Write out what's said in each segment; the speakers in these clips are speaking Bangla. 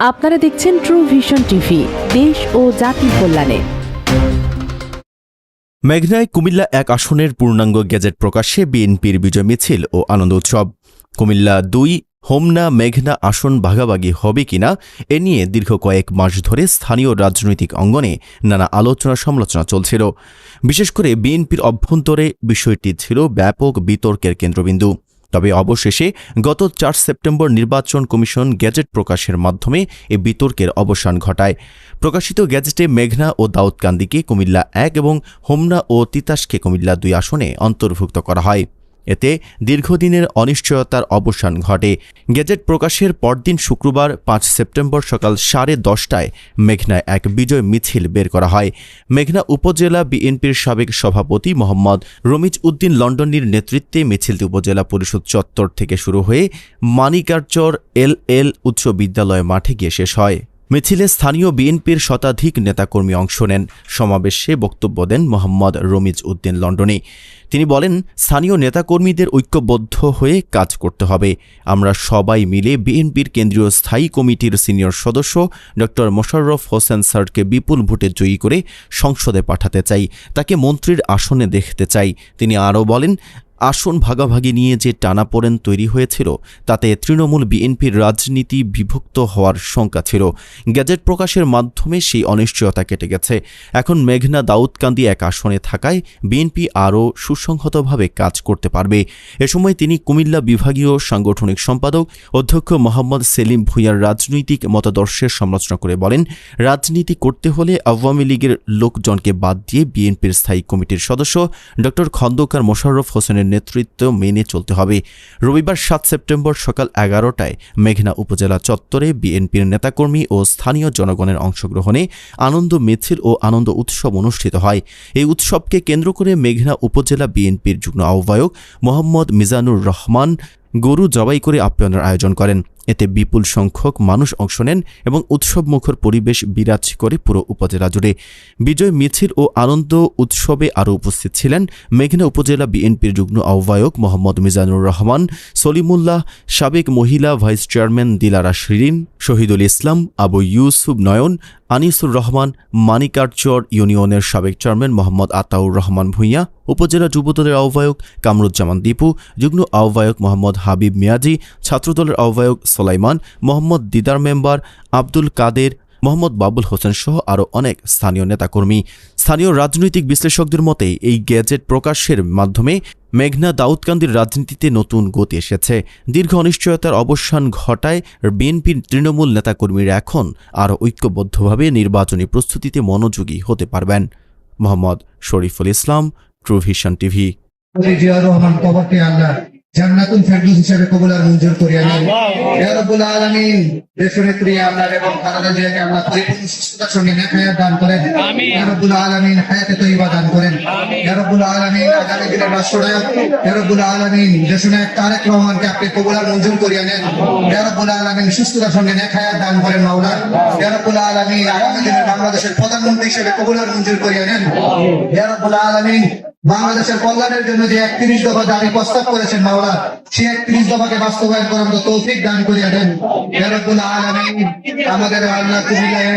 আপনারা দেখছেন ট্রু ভিশন টিভি দেশ ও জাতির কল্যাণে। মেঘনায় কুমিল্লা এক আসনের পূর্ণাঙ্গ গেজেট প্রকাশে বিএনপির বিজয় মিছিল ও আনন্দ উৎসব। কুমিল্লা দুই, হোমনা মেঘনা আসন ভাগাভাগি হবে কিনা, এ নিয়ে দীর্ঘ কয়েক মাস ধরে স্থানীয় রাজনৈতিক অঙ্গনে নানা আলোচনা সমালোচনা চলছিল। বিশেষ করে বিএনপির অভ্যন্তরে বিষয়টি ছিল ব্যাপক বিতর্কের কেন্দ্রবিন্দু। তবে অবশেষে গত চার সেপ্টেম্বর নির্বাচন কমিশন গ্যাজেট প্রকাশের মাধ্যমে এ বিতর্কের অবসান ঘটায়। প্রকাশিত গ্যাজেটে মেঘনা ও দাউদকান্দিকে কুমিল্লা এক এবং হোমনা ও তিতাসকে কুমিল্লা দুই আসনে অন্তর্ভুক্ত করা হয়। এতে দীর্ঘদিনের অনিশ্চয়তার অবসান ঘটে। গেজেট প্রকাশের পরদিন শুক্রবার, পাঁচ সেপ্টেম্বর সকাল সাড়ে দশটায় মেঘনায় এক বিজয় মিছিল বের করা হয়। মেঘনা উপজেলা বিএনপির সাবেক সভাপতি মোহাম্মদ রমিজ উদ্দিন লন্ডনের নেতৃত্বে মিছিলটি উপজেলা পরিষদ চত্বর থেকে শুরু হয়ে মানিকারচর এল এল উচ্চ বিদ্যালয় মাঠে গিয়ে শেষ হয়। মিছিলে স্থানীয় বিএনপির শতাধিক নেতাকর্মী অংশ নেন। সমাবেশে বক্তব্য দেন মোহাম্মদ রমিজ উদ্দিন লন্ডনে। তিনি বলেন, স্থানীয় নেতাকর্মীদের ঐক্যবদ্ধ হয়ে কাজ করতে হবে। আমরা সবাই মিলে বিএনপির কেন্দ্রীয় স্থায়ী কমিটির সিনিয়র সদস্য ড মোশাররফ হোসেন স্যারকে বিপুল ভোটে জয়ী করে সংসদে পাঠাতে চাই। তাকে মন্ত্রীর আসনে দেখতে চাই। তিনি আরও বলেন আসন ভাগাভাগি নিয়ে যে টানাপোড়েন তৈরি হয়েছিল, তাতে তৃণমূল বিএনপির রাজনীতি বিভক্ত হওয়ার শঙ্কা ছিল। গ্যাজেট প্রকাশের মাধ্যমে সেই অনিশ্চয়তা কেটে গেছে। এখন মেঘনা দাউদকান্দি এক আসনে থাকায় বিএনপি আরও সুসংহতভাবে কাজ করতে পারবে। এ সময় তিনি কুমিল্লা বিভাগীয় সাংগঠনিক সম্পাদক অধ্যক্ষ মোহাম্মদ সেলিম ভুঁইয়ার রাজনৈতিক মতাদর্শের সমালোচনা করে বলেন, রাজনীতি করতে হলে আওয়ামী লীগের লোকজনকে বাদ দিয়ে বিএনপির স্থায়ী কমিটির সদস্য ড খন্দকার মোশাররফ হোসেনের নেতৃত্ব মেনে চলতে হবে। রবিবার সাত সেপ্টেম্বর সকাল এগারোটায় মেঘনা উপজেলা চত্বরে বিএনপির নেতাকর্মী ও স্থানীয় জনগণের অংশগ্রহণে আনন্দ মিছিল ও আনন্দ উৎসব অনুষ্ঠিত হয়। এই উৎসবকে কেন্দ্র করে মেঘনা উপজেলা বিএনপির যুগ্ম আহ্বায়ক মোহাম্মদ মিজানুর রহমান গরু জবাই করে আপ্যায়নের আয়োজন করেন। এতে বিপুল সংখ্যক মানুষ অংশ নেন এবং উৎসবমুখর পরিবেশ বিরাজ করে পুরো উপজেলা জুড়ে। বিজয় মিছিল ও আনন্দ উৎসবে আরও উপস্থিত ছিলেন মেঘনা উপজেলা বিএনপির যুগ্ম আহ্বায়ক মোহাম্মদ মিজানুর রহমান, সলিমুল্লাহ, সাবেক মহিলা ভাইস চেয়ারম্যান দিলারা শিরিন, শহীদুল ইসলাম, আবু ইউসুফ নয়ন, আনিসুর রহমান, মানিকারচর ইউনিয়নের সাবেক চেয়ারম্যান মোহাম্মদ আতাউর রহমান ভূঁইয়া, উপজেলা যুবদলের আহ্বায়ক কামরুজ্জামান দীপু, যুগ্ম আহ্বায়ক মোহাম্মদ হাবিব মিয়াজি, ছাত্রদলের আহ্বায়ক সোলাইমান, মোহাম্মদ দিদার মেম্বার আব্দুল কাদের, মোহাম্মদ বাবুল হোসেন সহ আরও অনেক স্থানীয় নেতাকর্মী। স্থানীয় রাজনৈতিক বিশ্লেষকদের মতে, এই গ্যাজেট প্রকাশের মাধ্যমে মেঘনা দাউদকান্দির রাজনীতিতে নতুন গতি এসেছে। দীর্ঘ অনিশ্চয়তার অবসান ঘটায় বিএনপির তৃণমূল নেতাকর্মীরা এখন আরও ঐক্যবদ্ধভাবে নির্বাচনী প্রস্তুতিতে মনোযোগী হতে পারবেন। Mohammad Shariful Islam, Truvision TV. Jannatul Ferdous হিসেবে কবুল আর মঞ্জুর করিয়া নিন ইয়া রাব্বুল আলামিন দেশনেত্রী আল্লাহ এবং খালেদা জিয়াকে আল্লাহ পরিপূর্ণ সুস্থতার সঙ্গে নেক হায়াত দান করেন। ইয়া রাব্বুল আলামিন হায়াতে তৈয়বা দান করেন। ইয়া রাব্বুল আলামিন আগামী দিনের রাষ্ট্রনায়ক ইয়া রাব্বুল আলামিন দেশনায়ক তারেক রহমানকে আপনি কবুল আর মঞ্জুর করিয়া নেন ইয়া রাব্বুল আলামিন সুস্থতার সঙ্গে নেক হায়াত দান করেন মাওলা ইয়া রাব্বুল আলামিন আগামী দিনের বাংলাদেশের প্রধানমন্ত্রী হিসেবে কবুল আর মঞ্জুর করিয়া নেন ইয়া রাব্বুল আলামিন বাংলাদেশের কল্যাণের জন্য যে একত্রিশ দফা দাবি প্রস্তাব করেছেন মাওলা, সে একত্রিশ দফাকে বাস্তবায়ন করার মতো তৌফিক দান করিয়া দেন। আমাদের আল্লাহ কুমিল্লায়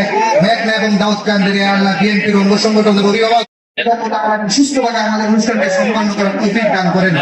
মেঘনা এবং দাউদ কান্দিরে আল্লাহ বিএনপির অঙ্গ সংগঠনের অভিভাবক আমাদের তৌফিক করেন।